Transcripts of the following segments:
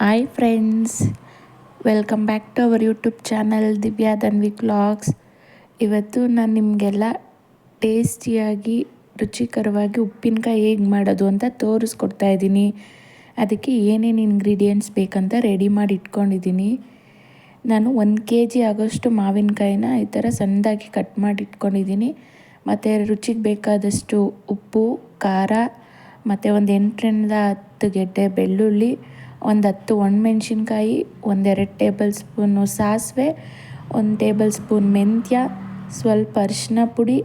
Hi friends welcome back to our YouTube channel Divya Danvi vlogs ಇವತ್ತು ನಾನು ನಿಮಗೆಲ್ಲ ಟೇಸ್ಟಿಯಾಗಿ ರುಚಿಕರವಾಗಿ ಉಪ್ಪಿನಕಾಯಿ ಹೇಗೆ ಮಾಡೋದು ಅಂತ ತೋರಿಸ್ಕೊಡ್ತಾ ಇದ್ದೀನಿ. ಅದಕ್ಕೆ ಏನೇನು ಇಂಗ್ರೀಡಿಯೆಂಟ್ಸ್ ಬೇಕಂತ ರೆಡಿ ಮಾಡಿ ಇಟ್ಕೊಂಡಿದ್ದೀನಿ. ನಾನು ಒಂದು ಕೆ ಜಿ ಆಗೋಷ್ಟು ಮಾವಿನಕಾಯಿನ ಈ ಥರ ಸಣ್ಣದಾಗಿ ಕಟ್ ಮಾಡಿ ಇಟ್ಕೊಂಡಿದ್ದೀನಿ. ಮತ್ತು ರುಚಿಗೆ ಬೇಕಾದಷ್ಟು ಉಪ್ಪು, ಖಾರ, ಮತ್ತು ಒಂದು ಎಂಟರಿಂದ ಹತ್ತು ಗೆಡ್ಡೆ ಬೆಳ್ಳುಳ್ಳಿ, ಒಂದು ಹತ್ತು ಒಣಮೆಣ್ಸಿನ್ಕಾಯಿ, ಒಂದೆರಡು ಟೇಬಲ್ ಸ್ಪೂನು ಸಾಸಿವೆ, ಒಂದು ಟೇಬಲ್ ಸ್ಪೂನ್ ಮೆಂತ್ಯ, ಸ್ವಲ್ಪ ಅರಿಶಿನ ಪುಡಿ,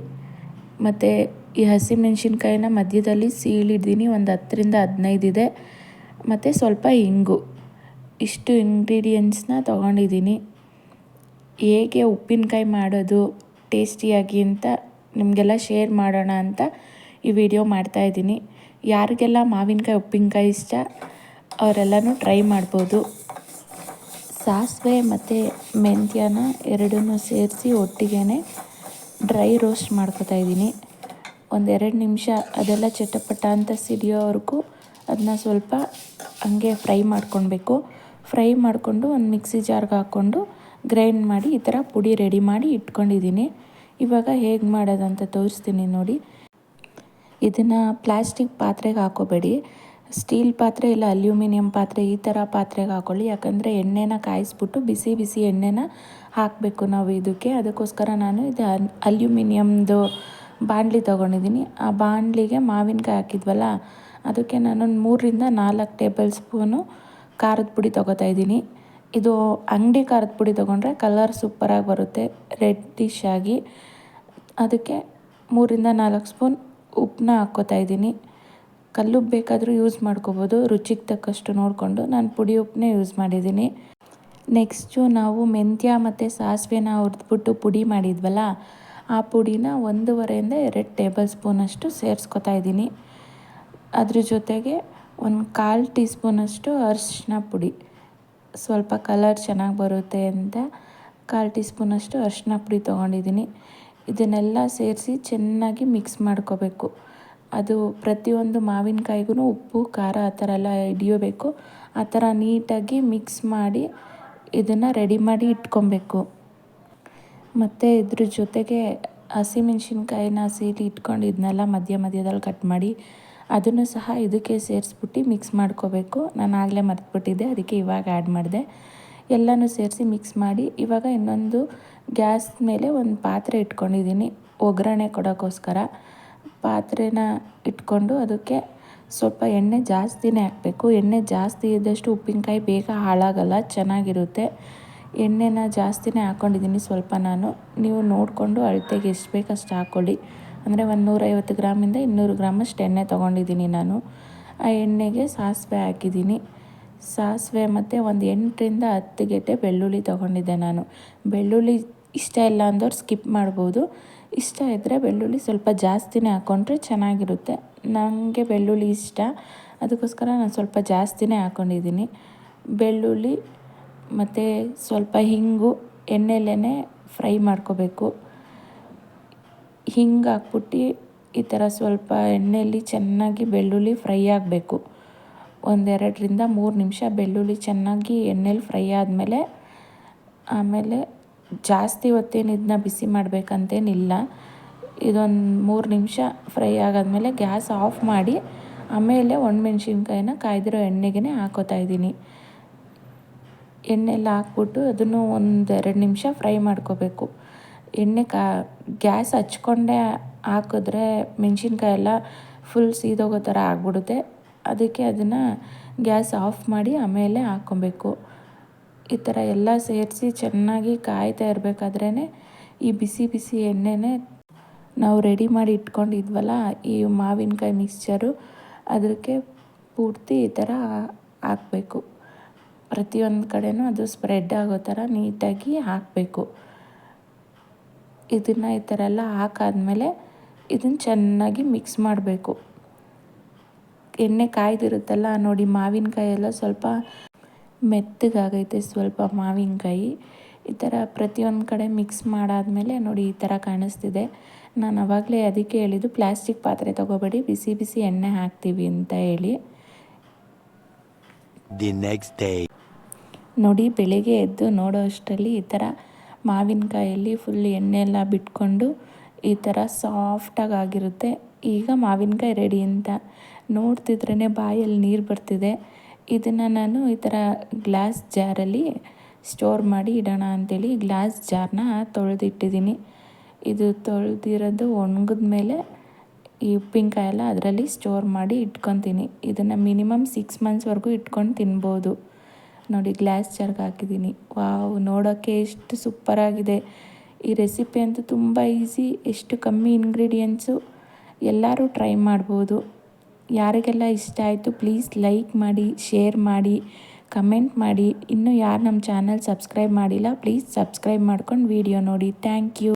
ಮತ್ತು ಈ ಹಸಿಮೆಣ್ಸಿನ್ಕಾಯಿನ ಮಧ್ಯದಲ್ಲಿ ಸೀಳಿದ್ದೀನಿ ಒಂದು ಹತ್ತರಿಂದ ಹದಿನೈದು ಇದೆ. ಮತ್ತು ಸ್ವಲ್ಪ ಇಂಗು. ಇಷ್ಟು ಇಂಗ್ರೀಡಿಯೆಂಟ್ಸ್ನ ತೊಗೊಂಡಿದ್ದೀನಿ. ಹೇಗೆ ಉಪ್ಪಿನಕಾಯಿ ಮಾಡೋದು ಟೇಸ್ಟಿಯಾಗಿ ಅಂತ ನಿಮಗೆಲ್ಲ ಶೇರ್ ಮಾಡೋಣ ಅಂತ ಈ ವಿಡಿಯೋ ಮಾಡ್ತಾಯಿದ್ದೀನಿ ಯಾರಿಗೆಲ್ಲ ಮಾವಿನಕಾಯಿ, ಉಪ್ಪಿನಕಾಯಿ ಇಷ್ಟ, ಅವರೆಲ್ಲನೂ ಟ್ರೈ ಮಾಡ್ಬೋದು. ಸಾಸಿವೆ ಮತ್ತು ಮೆಂತ್ಯನ ಎರಡನ್ನೂ ಸೇರಿಸಿ ಒಟ್ಟಿಗೆ ಡ್ರೈ ರೋಸ್ಟ್ ಮಾಡ್ಕೋತಾ ಇದ್ದೀನಿ. ಒಂದೆರಡು ನಿಮಿಷ ಅದೆಲ್ಲ ಚಟಪಟ ಅಂತ ಸಿಡಿಯೋವರೆಗೂ ಅದನ್ನ ಸ್ವಲ್ಪ ಹಂಗೆ ಫ್ರೈ ಮಾಡ್ಕೊಳ್ಬೇಕು ಫ್ರೈ ಮಾಡಿಕೊಂಡು ಒಂದು ಮಿಕ್ಸಿ ಜಾರ್ಗೆ ಹಾಕ್ಕೊಂಡು ಗ್ರೈಂಡ್ ಮಾಡಿ ಈ ಥರ ಪುಡಿ ರೆಡಿ ಮಾಡಿ ಇಟ್ಕೊಂಡಿದ್ದೀನಿ. ಇವಾಗ ಹೇಗೆ ಮಾಡೋದಂತ ತೋರಿಸ್ತೀನಿ ನೋಡಿ. ಇದನ್ನು ಪ್ಲಾಸ್ಟಿಕ್ ಪಾತ್ರೆಗೆ ಹಾಕೋಬೇಡಿ. ಸ್ಟೀಲ್ ಪಾತ್ರೆ ಇಲ್ಲ ಅಲ್ಯೂಮಿನಿಯಂ ಪಾತ್ರೆ ಈ ಥರ ಪಾತ್ರೆಗೆ ಹಾಕೊಳ್ಳಿ. ಯಾಕಂದರೆ ಎಣ್ಣೆನ ಕಾಯಿಸ್ಬಿಟ್ಟು ಬಿಸಿ ಬಿಸಿ ಎಣ್ಣೆನ ಹಾಕಬೇಕು ನಾವು ಇದಕ್ಕೆ. ಅದಕ್ಕೋಸ್ಕರ ನಾನು ಇದು ಅಲ್ಯೂಮಿನಿಯಮ್ದು ಬಾಣಲಿ ತೊಗೊಂಡಿದ್ದೀನಿ. ಆ ಬಾಣಲಿಗೆ ಮಾವಿನಕಾಯಿ ಹಾಕಿದ್ವಲ್ಲ, ಅದಕ್ಕೆ ನಾನೊಂದು ಮೂರರಿಂದ ನಾಲ್ಕು ಟೇಬಲ್ ಸ್ಪೂನು ಖಾರದ ಪುಡಿ ತೊಗೋತಾ ಇದ್ದೀನಿ. ಇದು ಅಂಗಡಿ ಖಾರದ ಪುಡಿ ತೊಗೊಂಡ್ರೆ ಕಲರ್ ಸೂಪರಾಗಿ ಬರುತ್ತೆ ರೆಡ್ ಡಿಶ್ ಆಗಿ. ಅದಕ್ಕೆ ಮೂರಿಂದ ನಾಲ್ಕು ಸ್ಪೂನ್ ಉಪ್ಪನ್ನ ಹಾಕ್ಕೋತಾ ಇದ್ದೀನಿ. ಕಲ್ಲುಪ್ಪು ಬೇಕಾದರೂ ಯೂಸ್ ಮಾಡ್ಕೋಬೋದು, ರುಚಿಗೆ ತಕ್ಕಷ್ಟು ನೋಡಿಕೊಂಡು ನಾನು ಪುಡಿ ಉಪ್ಪನ್ನೇ ಯೂಸ್ ಮಾಡಿದ್ದೀನಿ. ನೆಕ್ಸ್ಟು ನಾವು ಮೆಂತ್ಯ ಮತ್ತು ಸಾಸಿವೆನ ಹುರಿದ್ಬಿಟ್ಟು ಪುಡಿ ಮಾಡಿದ್ವಲ್ಲ, ಆ ಪುಡಿನ ಒಂದೂವರೆಯಿಂದ ಎರಡು ಟೇಬಲ್ ಸ್ಪೂನಷ್ಟು ಸೇರಿಸ್ಕೊತಾ ಇದ್ದೀನಿ. ಅದ್ರ ಜೊತೆಗೆ ಒಂದು ಕಾಲು ಟೀ ಸ್ಪೂನಷ್ಟು ಅರಿಶಿನ ಪುಡಿ. ಸ್ವಲ್ಪ ಕಲರ್ ಚೆನ್ನಾಗಿ ಬರುತ್ತೆ ಅಂತ ಕಾಲು ಟೀ ಸ್ಪೂನಷ್ಟು ಅರಿಶಿನ ಪುಡಿ ತೊಗೊಂಡಿದ್ದೀನಿ. ಇದನ್ನೆಲ್ಲ ಸೇರಿಸಿ ಚೆನ್ನಾಗಿ ಮಿಕ್ಸ್ ಮಾಡ್ಕೋಬೇಕು. ಅದು ಪ್ರತಿಯೊಂದು ಮಾವಿನಕಾಯಿಗೂ ಉಪ್ಪು, ಖಾರ ಆ ಥರ ಎಲ್ಲ ಹಿಡಿಯಬೇಕು. ಆ ಥರ ನೀಟಾಗಿ ಮಿಕ್ಸ್ ಮಾಡಿ ಇದನ್ನು ರೆಡಿ ಮಾಡಿ ಇಟ್ಕೊಬೇಕು. ಮತ್ತು ಇದ್ರ ಜೊತೆಗೆ ಹಸಿಮೆಣ್ಸಿನ್ಕಾಯಿನ ಸೀಟಿ ಇಟ್ಕೊಂಡಿದ್ನೆಲ್ಲ ಮಧ್ಯ ಮಧ್ಯದಲ್ಲಿ ಕಟ್ ಮಾಡಿ ಅದನ್ನು ಸಹ ಇದಕ್ಕೆ ಸೇರಿಸ್ಬಿಟ್ಟು ಮಿಕ್ಸ್ ಮಾಡ್ಕೋಬೇಕು. ನಾನು ಆಗಲೇ ಮರೆತುಬಿಟ್ಟಿದ್ದೆ, ಅದಕ್ಕೆ ಇವಾಗ ಆ್ಯಡ್ ಮಾಡಿದೆ. ಎಲ್ಲನೂ ಸೇರಿಸಿ ಮಿಕ್ಸ್ ಮಾಡಿ, ಇವಾಗ ಇನ್ನೊಂದು ಗ್ಯಾಸ್ ಮೇಲೆ ಒಂದು ಪಾತ್ರೆ ಇಟ್ಕೊಂಡಿದ್ದೀನಿ, ಒಗ್ಗರಣೆ ಕೊಡೋಕ್ಕೋಸ್ಕರ. ಪಾತ್ರೆನ ಇಟ್ಕೊಂಡು ಅದಕ್ಕೆ ಸ್ವಲ್ಪ ಎಣ್ಣೆ ಜಾಸ್ತಿನೇ ಹಾಕಬೇಕು. ಎಣ್ಣೆ ಜಾಸ್ತಿ ಇದ್ದಷ್ಟು ಉಪ್ಪಿನಕಾಯಿ ಬೇಗ ಹಾಳಾಗಲ್ಲ, ಚೆನ್ನಾಗಿರುತ್ತೆ. ಎಣ್ಣೆನ ಜಾಸ್ತಿನೇ ಹಾಕ್ಕೊಂಡಿದ್ದೀನಿ ಸ್ವಲ್ಪ ನಾನು ನೀವು ನೋಡಿಕೊಂಡು ಅಳತೆಗೆ ಎಷ್ಟು ಬೇಕು ಅಷ್ಟು ಹಾಕ್ಕೊಳ್ಳಿ. ಅಂದರೆ ಒಂದು ನೂರೈವತ್ತು ಗ್ರಾಮಿಂದ ಇನ್ನೂರು ಗ್ರಾಮಷ್ಟು ಎಣ್ಣೆ ತೊಗೊಂಡಿದ್ದೀನಿ ನಾನು. ಆ ಎಣ್ಣೆಗೆ ಸಾಸಿವೆ ಹಾಕಿದ್ದೀನಿ. ಸಾಸಿವೆ ಮತ್ತು ಒಂದು ಎಂಟರಿಂದ ಹತ್ತು ಗೆಡ್ಡೆ ಬೆಳ್ಳುಳ್ಳಿ ತೊಗೊಂಡಿದ್ದೆ ನಾನು. ಬೆಳ್ಳುಳ್ಳಿ ಇಷ್ಟ ಇಲ್ಲ ಅಂದವ್ರು ಸ್ಕಿಪ್ ಮಾಡ್ಬೋದು. ಇಷ್ಟ ಇದ್ದರೆ ಬೆಳ್ಳುಳ್ಳಿ ಸ್ವಲ್ಪ ಜಾಸ್ತಿನೇ ಹಾಕ್ಕೊಂಡ್ರೆ ಚೆನ್ನಾಗಿರುತ್ತೆ. ನನಗೆ ಬೆಳ್ಳುಳ್ಳಿ ಇಷ್ಟ. ಅದಕ್ಕೋಸ್ಕರ ನಾನು ಸ್ವಲ್ಪ ಜಾಸ್ತಿನೇ ಹಾಕ್ಕೊಂಡಿದ್ದೀನಿ ಬೆಳ್ಳುಳ್ಳಿ ಮತ್ತು ಸ್ವಲ್ಪ ಹಿಂಗು ಎಣ್ಣೆಲೇ ಫ್ರೈ ಮಾಡ್ಕೋಬೇಕು. ಹಿಂಗೆ ಹಾಕ್ಬಿಟ್ಟು ಈ ಥರ ಸ್ವಲ್ಪ ಎಣ್ಣೆಯಲ್ಲಿ ಚೆನ್ನಾಗಿ ಬೆಳ್ಳುಳ್ಳಿ ಫ್ರೈ ಆಗಬೇಕು. ಒಂದೆರಡರಿಂದ ಮೂರು ನಿಮಿಷ ಬೆಳ್ಳುಳ್ಳಿ ಚೆನ್ನಾಗಿ ಎಣ್ಣೆಲಿ ಫ್ರೈ ಆದಮೇಲೆ, ಆಮೇಲೆ ಜಾಸ್ತಿ ಹೊತ್ತೇನು ಇದನ್ನ ಬಿಸಿ ಮಾಡಬೇಕಂತೇನಿಲ್ಲ. ಇದೊಂದು ಮೂರು ನಿಮಿಷ ಫ್ರೈ ಆಗಾದಮೇಲೆ ಗ್ಯಾಸ್ ಆಫ್ ಮಾಡಿ, ಆಮೇಲೆ ಒಣಮೆಣ್ಸಿನ್ಕಾಯಿನ ಕಾಯ್ದಿರೋ ಎಣ್ಣೆಗೆ ಹಾಕೋತಾ ಇದ್ದೀನಿ. ಎಣ್ಣೆಲ್ಲ ಹಾಕ್ಬಿಟ್ಟು ಅದನ್ನು ಒಂದು ಎರಡು ನಿಮಿಷ ಫ್ರೈ ಮಾಡ್ಕೋಬೇಕು. ಎಣ್ಣೆ ಕಾ, ಗ್ಯಾಸ್ ಹಚ್ಕೊಂಡೇ ಹಾಕಿದ್ರೆ ಮೆಣ್ಸಿನ್ಕಾಯಿ ಎಲ್ಲ ಫುಲ್ ಸೀದೋಗೋ ಥರ ಆಗ್ಬಿಡುತ್ತೆ. ಅದಕ್ಕೆ ಅದನ್ನು ಗ್ಯಾಸ್ ಆಫ್ ಮಾಡಿ ಆಮೇಲೆ ಹಾಕ್ಕೊಬೇಕು. ಈ ಥರ ಎಲ್ಲ ಸೇರಿಸಿ ಚೆನ್ನಾಗಿ ಕಾಯ್ತಾ ಇರಬೇಕಾದ್ರೇ ಈ ಬಿಸಿ ಬಿಸಿ ಎಣ್ಣೆನೇ ನಾವು ರೆಡಿ ಮಾಡಿ ಇಟ್ಕೊಂಡಿದ್ವಲ್ಲ, ಈ ಮಾವಿನಕಾಯಿ ಮಿಕ್ಸ್ಚರು ಅದಕ್ಕೆ ಪೂರ್ತಿ ಈ ಥರ ಹಾಕಬೇಕು. ಪ್ರತಿಯೊಂದು ಕಡೆಯೂ ಅದು ಸ್ಪ್ರೆಡ್ ಆಗೋ ಥರ ನೀಟಾಗಿ ಹಾಕಬೇಕು. ಇದನ್ನು ಈ ಥರ ಎಲ್ಲ ಹಾಕಾದ್ಮೇಲೆ ಇದನ್ನು ಚೆನ್ನಾಗಿ ಮಿಕ್ಸ್ ಮಾಡಬೇಕು. ಎಣ್ಣೆ ಕಾಯ್ದಿರುತ್ತಲ್ಲ ನೋಡಿ ಮಾವಿನಕಾಯಿ ಎಲ್ಲ ಸ್ವಲ್ಪ ಮೆತ್ತಗಾಗೈತೆ ಸ್ವಲ್ಪ ಮಾವಿನಕಾಯಿ. ಈ ಥರ ಪ್ರತಿಯೊಂದು ಕಡೆ ಮಿಕ್ಸ್ ಮಾಡಾದಮೇಲೆ ನೋಡಿ ಈ ಥರ ಕಾಣಿಸ್ತಿದೆ. ನಾನು ಆವಾಗಲೇ ಅದಕ್ಕೆ ಹೇಳಿದ್ದು ಪ್ಲಾಸ್ಟಿಕ್ ಪಾತ್ರೆ ತೊಗೋಬೇಡಿ ಬಿಸಿ ಬಿಸಿ ಎಣ್ಣೆ ಹಾಕ್ತೀವಿ ಅಂತ ಹೇಳಿ. ದಿ ನೆಕ್ಸ್ಟ್ ಡೇ ನೋಡಿ ಬೆಳಿಗ್ಗೆ ಎದ್ದು ನೋಡೋ ಅಷ್ಟರಲ್ಲಿ ಈ ಥರ ಮಾವಿನಕಾಯಲ್ಲಿ ಫುಲ್ ಎಣ್ಣೆ ಎಲ್ಲ ಬಿಟ್ಕೊಂಡು ಈ ಥರ ಸಾಫ್ಟಾಗಿ ಆಗಿರುತ್ತೆ. ಈಗ ಮಾವಿನಕಾಯಿ ರೆಡಿ ಅಂತ. ನೋಡ್ತಿದ್ರೇ ಬಾಯಲ್ಲಿ ನೀರು ಬರ್ತಿದೆ. ಇದನ್ನು ನಾನು ಈ ಥರ ಗ್ಲಾಸ್ ಜಾರಲ್ಲಿ ಸ್ಟೋರ್ ಮಾಡಿ ಇಡೋಣ ಅಂಥೇಳಿ ಗ್ಲಾಸ್ ಜಾರ್ನ ತೊಳೆದಿಟ್ಟಿದ್ದೀನಿ. ಇದು ತೊಳೆದಿರೋದು ಒಣಗಿದ ಮೇಲೆ ಈ ಉಪ್ಪಿನಕಾಯೆಲ್ಲ ಅದರಲ್ಲಿ ಸ್ಟೋರ್ ಮಾಡಿ ಇಟ್ಕೊತೀನಿ. ಇದನ್ನು ಮಿನಿಮಮ್ ಸಿಕ್ಸ್ ಮಂತ್ಸ್ವರೆಗೂ ಇಟ್ಕೊಂಡು ತಿನ್ಬೋದು. ನೋಡಿ ಗ್ಲಾಸ್ ಜಾರ್ಗೆ ಹಾಕಿದ್ದೀನಿ. ವಾವ್ ನೋಡೋಕ್ಕೆ ಎಷ್ಟು ಸೂಪರಾಗಿದೆ ಈ ರೆಸಿಪಿ ಅಂತೂ ತುಂಬ ಈಸಿ ಎಷ್ಟು ಕಮ್ಮಿ ಇಂಗ್ರೀಡಿಯೆಂಟ್ಸು ಎಲ್ಲರೂ ಟ್ರೈ ಮಾಡ್ಬೋದು. ಯಾರಿಗೆಲ್ಲ ಇಷ್ಟ ಆಯಿತು ಪ್ಲೀಸ್ ಲೈಕ್ ಮಾಡಿ ಶೇರ್ ಮಾಡಿ ಕಮೆಂಟ್ ಮಾಡಿ. ಇನ್ನೂ ಯಾರು ನಮ್ಮ ಚಾನಲ್ ಸಬ್ಸ್ಕ್ರೈಬ್ ಮಾಡಿಲ್ಲ ಪ್ಲೀಸ್ ಸಬ್ಸ್ಕ್ರೈಬ್ ಮಾಡ್ಕೊಂಡು ವಿಡಿಯೋ ನೋಡಿ. Thank you